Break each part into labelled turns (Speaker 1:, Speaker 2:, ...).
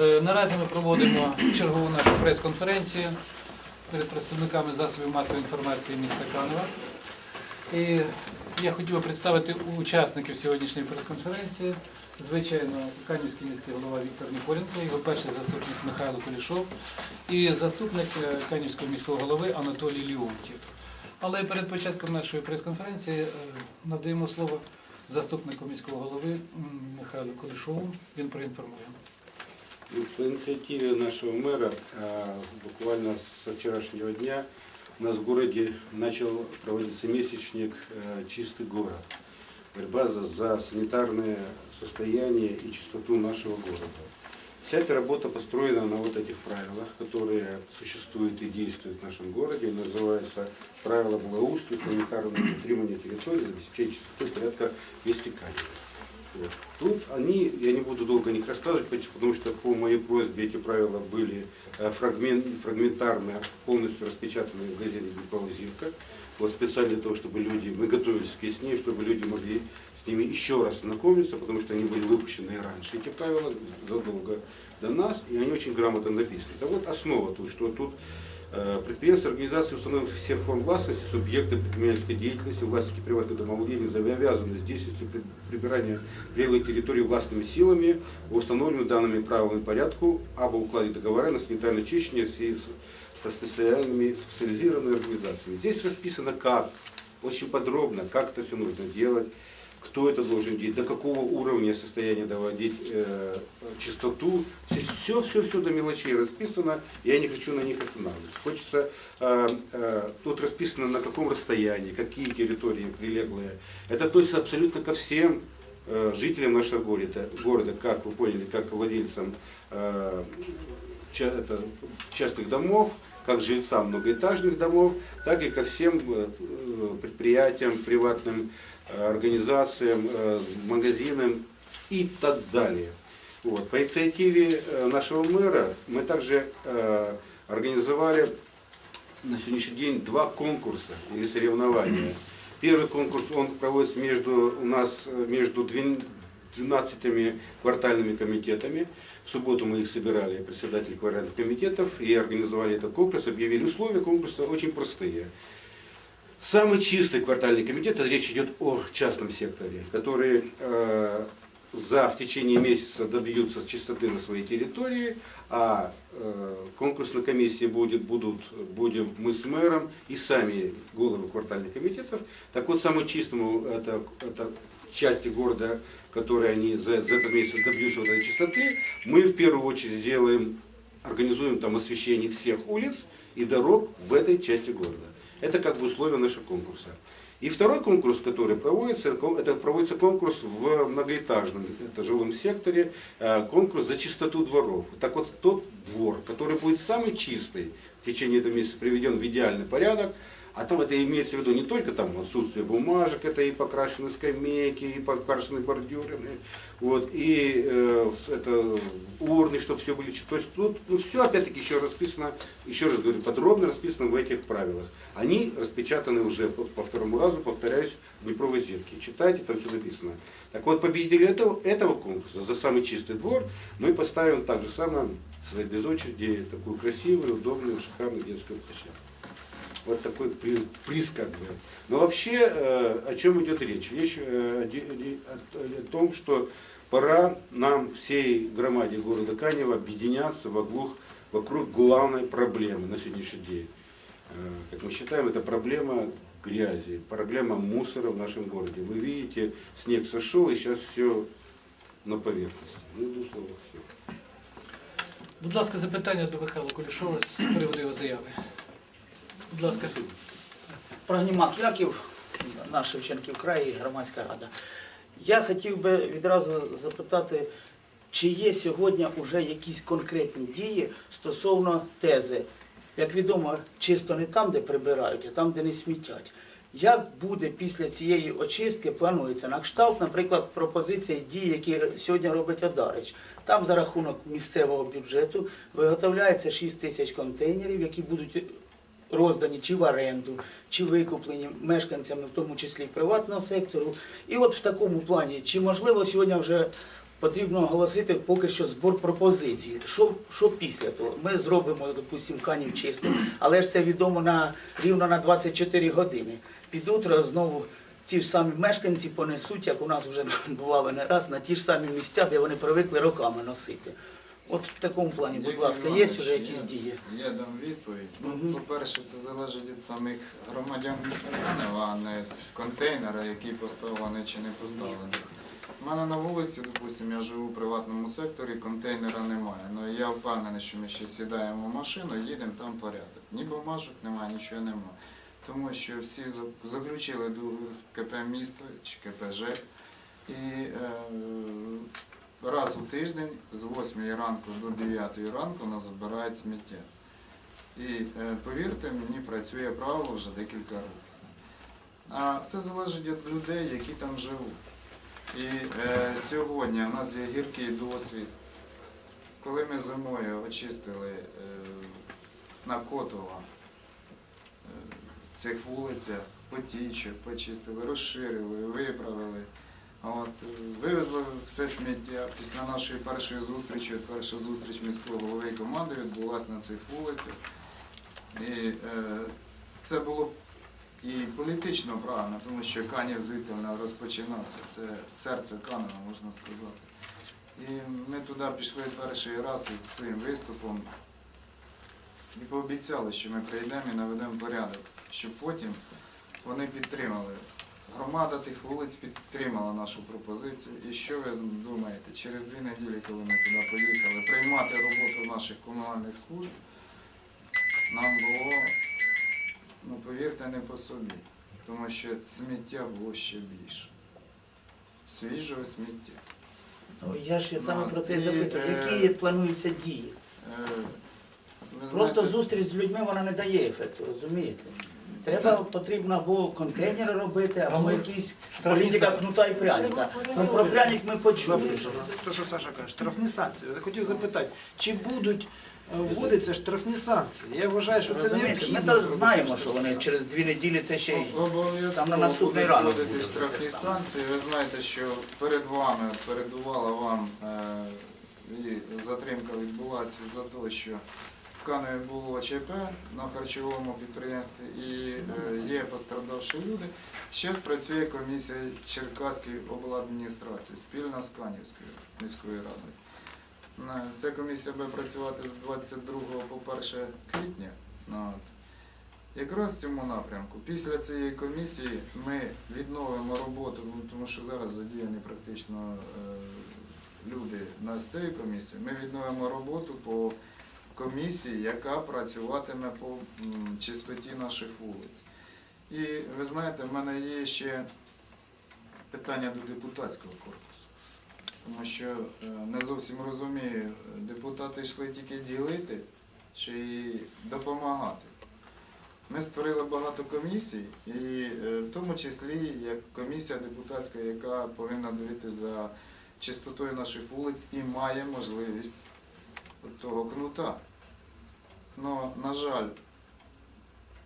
Speaker 1: Е, Наразі ми проводимо чергову нашу прес-конференцію перед представниками засобів масової інформації міста Канева. І я хотів би представити учасників сьогоднішньої прес-конференції. Звичайно, Канівський міський голова Віктор Ніколенко, його перший заступник Михайло Кулішов і заступник е, Канівського міського голови Анатолій Леонтів. Але перед початком нашої прес-конференції е, надаємо слово заступнику міського голови Михайлу Кулішову. Він проінформує.
Speaker 2: Ну, По инициативе нашего мэра а, буквально со вчерашнего дня у нас в городе начал проводиться месячник э, «Чистый город». Борьба за, за санитарное состояние и чистоту нашего города. Вся эта работа построена на вот этих правилах, которые существуют и действуют в нашем городе. Называется правила благоустройства, санитарного утримания территории, обеспечения чистоты порядка в месте Вот. Тут они, я не буду долго о них рассказывать, потому что по моей просьбе эти правила были э, фрагмент, фрагментарно полностью распечатаны в газете «Днепрова Зирка». Вот специально для того, чтобы люди, мы готовились к весне, чтобы люди могли с ними еще раз знакомиться, потому что они были выпущены и раньше, эти правила, задолго до нас, и они очень грамотно написаны. Это вот основа тут, что тут Предприятия, организации, установок всех форм властности, субъекты предпринимательской деятельности, властники приватных домовладений обязаны с при- прибирания прилой территории властными силами в установленном данными правилами порядку об укладе договора на санитарное чищение со специальными специализированными организациями. Здесь расписано как, очень подробно, как это все нужно делать, кто это должен делать, до какого уровня состояния доводить э, чистоту. Все, все, все до мелочей расписано, я не хочу на них останавливаться. Хочется, э, э, тут расписано на каком расстоянии, какие территории прилеглые. Это относится абсолютно ко всем э, жителям нашего города, города, как вы поняли, как владельцам э, частных домов, как жильцам многоэтажных домов, так и ко всем э, предприятиям, приватным э, организациям, э, магазинам и так далее. Вот. По инициативе нашего мэра мы также организовали на сегодняшний день два конкурса или соревнования. Первый конкурс, он проводится между, у нас между 12 квартальными комитетами. В субботу мы их собирали, председатели квартальных комитетов, и организовали этот конкурс, объявили условия конкурса очень простые. Самый чистый квартальный комитет, речь идет о частном секторе, который э, за в течение месяца добьются чистоты на своей территории, а э, конкурсной комиссии будет, будут, будем мы с мэром и сами головы квартальных комитетов. Так вот, самому чистому это, это части города, которые они за, за этот месяц добьются вот этой чистоты, мы в первую очередь сделаем, организуем там освещение всех улиц и дорог в этой части города. Это как бы условия нашего конкурса. И второй конкурс, который проводится, это проводится конкурс в многоэтажном, это жилом секторе, э, конкурс за чистоту дворов. Так вот, тот двор, который будет самый чистый в течение этого месяца, приведен в идеальный порядок, а там это имеется в виду не только там отсутствие бумажек, это и покрашенные скамейки, и покрашенные бордюры, вот, и э, это урны, чтобы все были. То есть тут ну, все опять-таки еще расписано, еще раз говорю, подробно расписано в этих правилах. Они распечатаны уже по, по второму разу, повторяюсь, в Днепровой зирке. Читайте, там все написано. Так вот, победитель этого, этого конкурса за самый чистый двор мы поставим так же самое, без очереди, такую красивую, удобную, шикарную детскую площадку. Вот такой приз, приз как бы. Но вообще, э, о чем идет речь? Речь э, о, том, что пора нам всей громаде города Канева объединяться вокруг, вокруг главной проблемы на сегодняшний день. Э, Как мы считаем, это проблема грязи, проблема мусора в нашем городе. Вы видите, снег сошел, и сейчас все на поверхности. Ну, словах, все.
Speaker 1: Будь ласка, запитання до Михайла Кулішова з приводу його заяви. Будь ласка.
Speaker 3: Прогнімак Яків, наш Шевченків край і громадська рада. Я хотів би відразу запитати, чи є сьогодні вже якісь конкретні дії стосовно тези. Як відомо, чисто не там, де прибирають, а там, де не смітять. Як буде після цієї очистки, планується на кшталт, наприклад, пропозиції дій, які сьогодні робить Одарич. Там за рахунок місцевого бюджету виготовляється 6 тисяч контейнерів, які будуть роздані чи в оренду, чи викуплені мешканцями, в тому числі приватного сектору. І от в такому плані, чи можливо сьогодні вже потрібно оголосити поки що збор пропозицій. Що, що після того? Ми зробимо, допустимо, канів чистим, але ж це відомо на рівно на 24 години. Під утро знову ті ж самі мешканці понесуть, як у нас вже бувало не раз, на ті ж самі місця, де вони привикли роками носити. От в такому плані, будь ласка, є вже якісь дії?
Speaker 4: Я дам відповідь. Ну. По-перше, це залежить від самих громадян міста Канева, а не від контейнера, який поставлений чи не поставлений. У мене на вулиці, допустимо, я живу в приватному секторі, контейнера немає. Ну я впевнений, що ми ще сідаємо в машину, їдемо, там порядок. Ні бумажок немає, нічого немає. Тому що всі заключили договір з КП місто чи КП ЖЕК. І е, раз у тиждень з 8 ранку до 9 ранку нас забирають сміття. І е, повірте, мені працює правило вже декілька років. А це залежить від людей, які там живуть. І е, сьогодні у нас є гіркий досвід. Коли ми зимою очистили е, на Котова е, цих вулицях, потічок, почистили, розширили, виправили. От, е, вивезли все сміття. Після нашої першої зустрічі, перша зустріч міського голови і команди відбулася на цих вулицях. І е, це було і політично правильно, тому що Канів звідти розпочинався. Це серце Канева, можна сказати. І ми туди пішли перший раз із своїм виступом і пообіцяли, що ми прийдемо і наведемо порядок, щоб потім вони підтримали. Громада тих вулиць підтримала нашу пропозицію. І що ви думаєте, через дві неділі, коли ми туди поїхали, приймати роботу наших комунальних служб, нам було, ну повірте, не по собі, тому що сміття було ще більше. Свіжого сміття.
Speaker 3: Ну, я ж саме
Speaker 4: Ну,
Speaker 3: про це і запитую.
Speaker 4: е,
Speaker 3: Які плануються дії?
Speaker 4: Е,
Speaker 3: Просто зустріч з людьми вона не дає ефекту, розумієте? Треба потрібно або контейнери робити, або якісь політика кнута і пряника. Ну про пряник ми почули.
Speaker 5: То, що Саша каже, штрафні санкції. Я хотів запитати, чи будуть е, вводитися штрафні санкції? Я вважаю, що це
Speaker 3: Розумієте,
Speaker 5: необхідно.
Speaker 3: ми то знаємо, що вони через дві неділі це ще й. Там на наступний ранок
Speaker 4: вводити штрафні
Speaker 3: те
Speaker 4: санкції. Ви знаєте, що перед вами передувала вам е, і затримка відбулася за те, що в було ЧП на харчовому підприємстві і е, є пострадавші люди. Ще працює комісія Черкаської обладміністрації спільно з Канівською міською радою. Е, Ця комісія буде працювати з 22 по 1 квітня. Ну. Якраз в цьому напрямку. Після цієї комісії ми відновимо роботу, ну, тому що зараз задіяні практично е, люди з цієї комісії. Ми відновимо роботу по комісії, яка працюватиме по чистоті наших вулиць. І ви знаєте, в мене є ще питання до депутатського корпусу. Тому що е, не зовсім розумію, депутати йшли тільки ділити чи допомагати. Ми створили багато комісій, і е, в тому числі як комісія депутатська, яка повинна дивитися за чистотою наших вулиць і має можливість того кнута. Но, на жаль,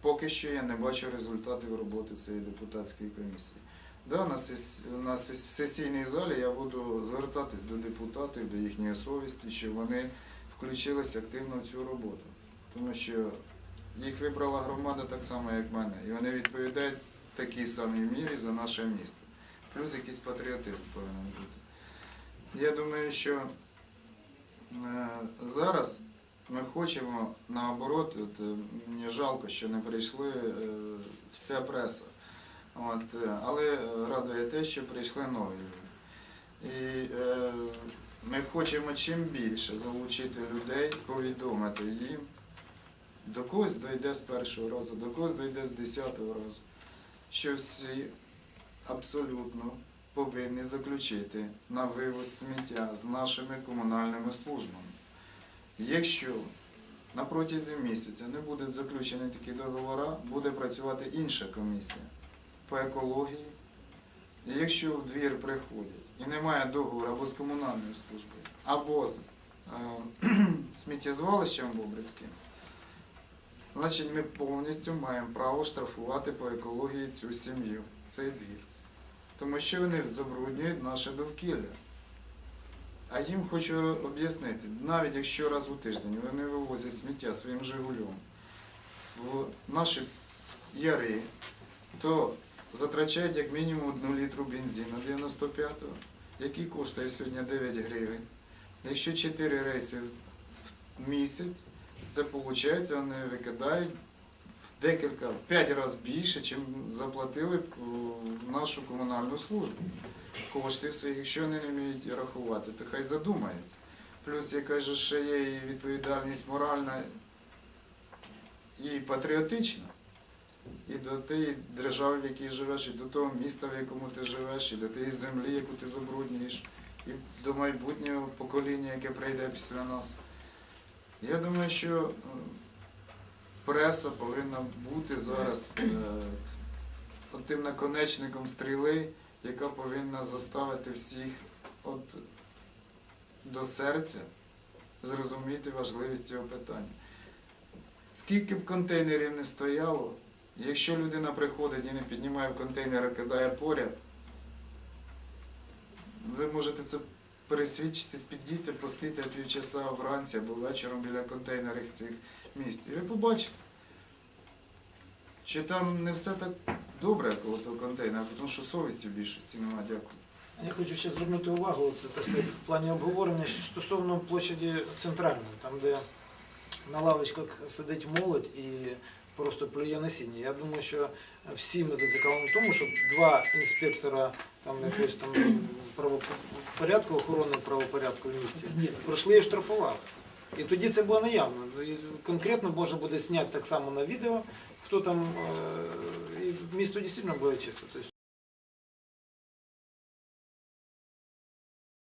Speaker 4: поки що я не бачу результатів роботи цієї депутатської комісії. Да, на, сес... на сес- сесійній залі я буду звертатись до депутатів, до їхньої совісті, щоб вони включились активно в цю роботу. Тому що їх вибрала громада так само, як мене, і вони відповідають в такій самій мірі за наше місто. Плюс якийсь патріотизм повинен бути. Я думаю, що е, зараз ми хочемо наоборот, от, е, мені жалко, що не прийшли е, вся преса. От, е, але радує те, що прийшли нові люди. І е, ми хочемо чим більше залучити людей, повідомити їм, до когось дойде з першого разу, до когось дойде з десятого разу, що всі абсолютно повинні заключити на вивоз сміття з нашими комунальними службами. Якщо на протязі місяця не будуть заключені такі договори, буде працювати інша комісія по екології. І якщо в двір приходять і немає договору або з комунальною службою, або з е, сміттєзвалищем Бобрицьким, значить ми повністю маємо право штрафувати по екології цю сім'ю, цей двір. Тому що вони забруднюють наше довкілля. А їм хочу об'яснити, навіть якщо раз у тиждень вони вивозять сміття своїм Жигулем в наші яри, то затрачають як мінімум одну літру бензину 95-го, який коштує сьогодні 9 гривень. Якщо 4 рейси в місяць, це виходить, вони викидають в декілька, в 5 разів більше, ніж заплатили б нашу комунальну службу коштів своїх, якщо вони не вміють рахувати, то хай задумаються. Плюс, я кажу, ще є і відповідальність моральна і патріотична. І до тієї держави, в якій живеш, і до того міста, в якому ти живеш, і до тієї землі, яку ти забруднюєш, і до майбутнього покоління, яке прийде після нас. Я думаю, що е, преса повинна бути зараз е, тим наконечником стріли, яка повинна заставити всіх от до серця зрозуміти важливість цього питання. Скільки б контейнерів не стояло, якщо людина приходить і не піднімає в контейнер, а кидає поряд, ви можете це пересвідчитись, підійти, постити півчаса вранці або вечором біля контейнерів цих місць. І ви побачите, що там не все так добре, як у того контейнера, тому що совісті в більшості немає. Дякую.
Speaker 5: Я хочу ще звернути увагу, це так сказати, в плані обговорення що стосовно площаді центральної, там де на лавочках сидить молодь і просто плює насіння. Я думаю, що всі ми зацікавлені в тому, щоб два інспектора там якогось там правопорядку, охорони правопорядку в місті пройшли і штрафували. І тоді це було наявно. І конкретно можна буде зняти так само на відео, хто там, э, и место действительно было чисто. Тобто